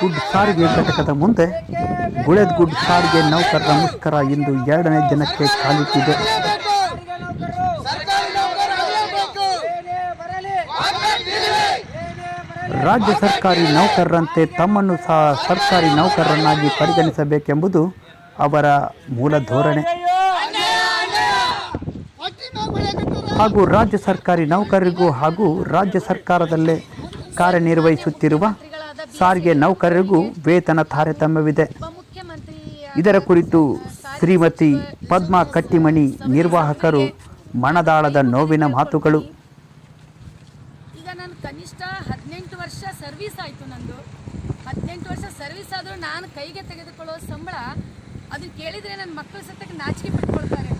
Good ಸಾರಿಗೆ ಘಟಕದ ಮುಂದೆ ಗುಡ್ ಸಾರಿಗೆ ನೌಕರರ ಮುಷ್ಕರ ಇಂದು ಎರಡನೇ ದಿನಕ್ಕೆ ಕಾಲಿಟ್ಟಿದೆ. ರಾಜ್ಯ ಸರ್ಕಾರಿ ನೌಕರರಂತೆ ತಮ್ಮನ್ನು ಸಹ ಸರ್ಕಾರಿ ನೌಕರರನ್ನಾಗಿ ಪರಿಗಣಿಸಬೇಕೆಂಬುದು ಅವರ ಮೂಲ ಧೋರಣೆ. ಹಾಗೂ ರಾಜ್ಯ ಸರ್ಕಾರಿ ನೌಕರರಿಗೂ ಹಾಗೂ ರಾಜ್ಯ ಸರ್ಕಾರದಲ್ಲೇ ಕಾರ್ಯನಿರ್ವಹಿಸುತ್ತಿರುವ ಸಾರಿಗೆ ನೌಕರರಿಗೂ ವೇತನ ತಾರತಮ್ಯವಿದೆ. ಇದರ ಕುರಿತು ಶ್ರೀಮತಿ ಪದ್ಮಾ ಕಟ್ಟಿಮಣಿ ನಿರ್ವಾಹಕರು ಮಣದಾಳದ ನೋವಿನ ಮಾತುಗಳು. ಈಗ ನಾನು ಕನಿಷ್ಠ ಹದಿನೆಂಟು ವರ್ಷ ಸರ್ವಿಸ್ ಆಯಿತು ನಂದು. ಹದಿನೆಂಟು ವರ್ಷ ಸರ್ವಿಸ್ ಆದರೂ ನಾನು ಕೈಗೆ ತೆಗೆದುಕೊಳ್ಳೋ ಸಂಬಳ ಅದನ್ನ ಕೇಳಿದರೆ ನನ್ನ ಮಕ್ಕಳ ಸತ್ತಕ್ಕೆ ನಾಚಿಕೆ ಪಟ್ಕೊಳ್ತಾರೆ.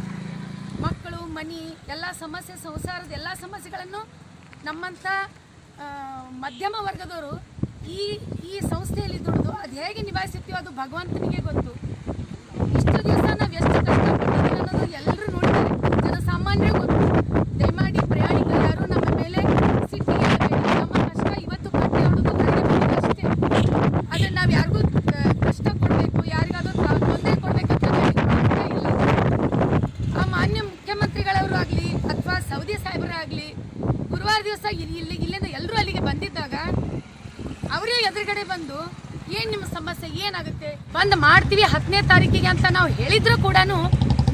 ಮಕ್ಕಳು, ಮನಿ, ಎಲ್ಲ ಸಮಸ್ಯೆ, ಸಂಸಾರದ ಎಲ್ಲ ಸಮಸ್ಯೆಗಳನ್ನು ನಮ್ಮಂಥ ಮಧ್ಯಮ ವರ್ಗದವರು ಈ ಈ ಸಂಸ್ಥೆಯಲ್ಲಿ ದುಡಿದು ಅದು ಹೇಗೆ ನಿಭಾಯಿಸುತ್ತೀವೋ ಅದು ಭಗವಂತನಿಗೆ ಗೊತ್ತು. ಇಷ್ಟು ದಿವಸ ನಾವು ಎಷ್ಟು ಕಷ್ಟಪಟ್ಟಿದ್ದೀವಿ ಅನ್ನೋದು ಎಲ್ಲರೂ ನೋಡಿದ್ದಾರೆ. ಸಾಮಾನ್ಯ ಗೊತ್ತು. ದಯಮಾಡಿ ಪ್ರಯಾಣಿಕರು ಯಾರು ನಮ್ಮ ಮೇಲೆ ಸಿಟ್ಟಿಗೆ ನಮ್ಮ ಕಷ್ಟ ಇವತ್ತು ಕಟ್ಟಿ ಹೊಡೆದು ಬಂದಿದೆ ಅಷ್ಟೇ. ಅದನ್ನು ನಾವು ಯಾರಿಗೂ ಕಷ್ಟ ಕೊಡಬೇಕು, ಯಾರಿಗಾದರೂ ತೊಂದರೆ ಕೊಡಬೇಕಂತ ಇಲ್ಲ ಆ ಮಾನ್ಯ ಮುಖ್ಯಮಂತ್ರಿಗಳವರು ಆಗಲಿ, ಅಥವಾ ಸೌದಿ ಸಾಹೇಬರೇ ಆಗಲಿ ಗುರುವಾರ ದಿವಸ ಇಲ್ಲಿ, ಇಲ್ಲಿ- ಇಲ್ಲಿಂದ ಎಲ್ಲರೂ ಅಲ್ಲಿಗೆ ಬಂದಿದ್ದಾಗ ಎದುರುಗಡೆ ಬಂದು ಏನ್ ನಿಮ್ಮ ಸಮಸ್ಯೆ ಏನಾಗುತ್ತೆ? ಬಂದ್ ಮಾಡ್ತೀವಿ ಹತ್ತನೇ ತಾರೀಕಿಗೆ ಅಂತ ನಾವು ಹೇಳಿದ್ರು ಕೂಡ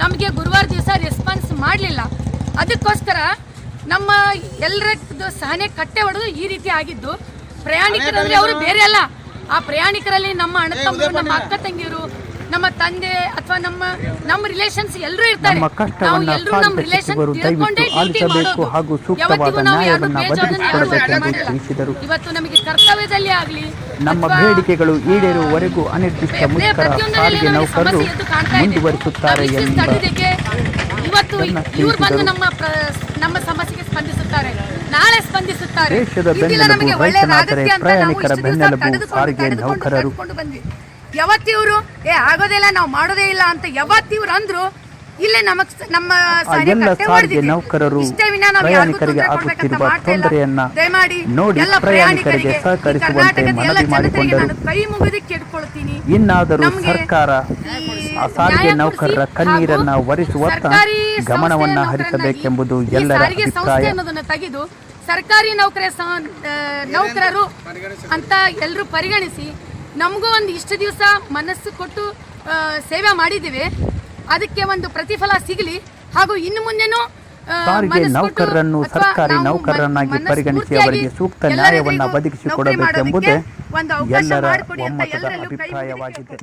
ನಮಗೆ ಗುರುವಾರ ದಿವಸ ರೆಸ್ಪಾನ್ಸ್ ಮಾಡಲಿಲ್ಲ. ಅದಕ್ಕೋಸ್ಕರ ನಮ್ಮ ಎಲ್ಲರದ್ದು ಸಹನೆ ಕಟ್ಟೆ ಹೊಡೆದು ಈ ರೀತಿ ಆಗಿದ್ದು. ಪ್ರಯಾಣಿಕರಂದ್ರೆ ಅವರು ಬೇರೆ ಅಲ್ಲ. ಆ ಪ್ರಯಾಣಿಕರಲ್ಲಿ ನಮ್ಮ ಅಣ್ಣ ತಮ್ಮರು ನಮ್ಮ ಅಕ್ಕ ತಂಗಿಯರು ನಮ್ಮ ತಂದೆ ಅಥವಾ ನಮ್ಮ ನಮ್ಮ ರಿಲೇಷನ್ಸ್ ಎಲ್ಲರೂ ಇರ್ತಾರೆ. ನಮ್ಮ ಕಷ್ಟವನ್ನ ನಾವು ಎಲ್ರೂ ನಮ್ಮ ರಿಲೇಷನ್ ತಿಳ್ಕೊಂಡೇ ಮಾಡೋದು. ಹಾಗೂ ಸೂಕ್ತವಾದ ಯಾವತ್ತಿಗೂ ನಾವು ಯಾರು ತಿಳಿಸಿದರು. ಇವತ್ತು ನಮಗೆ ಕರ್ತವ್ಯದಲ್ಲಿ ಆಗಲಿ ನಮ್ಮ ಬೇಡಿಕೆಗಳು ಈಡೇರುವವರೆಗೂ ಅನಿರ್ದಿಷ್ಟ ಮುಷ್ಕರ ಸಾರಿಗೆ ನೌಕರರು ಮುಂದುವರಿಸುತ್ತಾರೆ ಎಂಬ ಇವತ್ತು ಇವ್ರು ಬಂದು ನಮ್ಮ ನಮ್ಮ ಸಮಸ್ಯೆಗೆ ಸ್ಪಂದಿಸುತ್ತಾರೆ. ನಾಳೆ ಸ್ಪಂದಿಸುತ್ತಾರೆ. ದೇಶದ ಬೆನ್ನೆಲುಬು ರೈತನಾದರೆ ಪ್ರಯಾಣಿಕರ ಬೆನ್ನೆಲುಬು ಸಾರಿಗೆ ನೌಕರರು. ಯಾವತ್ತಿವ್ರು ಏ ಆಗೋದಿಲ್ಲ ನಾವು ಮಾಡೋದೇ ಇಲ್ಲ ಅಂತ ಯಾವತ್ತಿವ್ರು ಅಂದ್ರು ಇಲ್ಲೇ ನಮಗ್ ನಮ್ಮ ಸಾರಿಗೆ ಎಲ್ಲ ಸಾರಿಗೆ ನೌಕರರು ಪ್ರಯಾಣಿಕರಿಗೆ ಆಗುತ್ತಿರುವ ತೊಂದರೆಯನ್ನ ನೋಡಿ ಪ್ರಯಾಣಿಕರಿಗೆ ಸಹಕರಿಸುವಂತೆ ಎಲ್ಲ ಮನವಿ ಮಾಡಿಕೊಂಡರು. ಇನ್ನಾದರೂ ಸರ್ಕಾರ ಆ ಸಾರಿಗೆ ನೌಕರರ ಕಣ್ಣೀರನ್ನ ಒರೆಸುವತ್ತ ಗಮನವನ್ನ ಹರಿಸಬೇಕೆಂಬುದು ಎಲ್ಲರ ಸಂಸ್ಥೆ ಅಭಿಪ್ರಾಯ. ಅನ್ನೋದನ್ನ ತೆಗೆದು ಸರ್ಕಾರಿ ನೌಕರ ನೌಕರರು ಅಂತ ಎಲ್ಲರೂ ಪರಿಗಣಿಸಿ ನಮಗೂ ಒಂದು ಇಷ್ಟು ದಿವಸ ಮನಸ್ಸು ಕೊಟ್ಟು ಸೇವೆ ಮಾಡಿದ್ದೀವಿ. ಅದಕ್ಕೆ ಒಂದು ಪ್ರತಿಫಲ ಸಿಗಲಿ. ಹಾಗೂ ಇನ್ನು ಮುಂದೆನೂ ಸಾರಿಗೆ ನೌಕರರನ್ನು ಸರ್ಕಾರಿ ನೌಕರರನ್ನಾಗಿ ಪರಿಗಣಿಸಿ ಅವರಿಗೆ ಸೂಕ್ತ ನ್ಯಾಯವನ್ನು ಒದಗಿಸಿಕೊಡಬೇಕೆಂಬುದೇ ಎಲ್ಲರ ಒಮ್ಮತದ ಅಭಿಪ್ರಾಯವಾಗಿದೆ.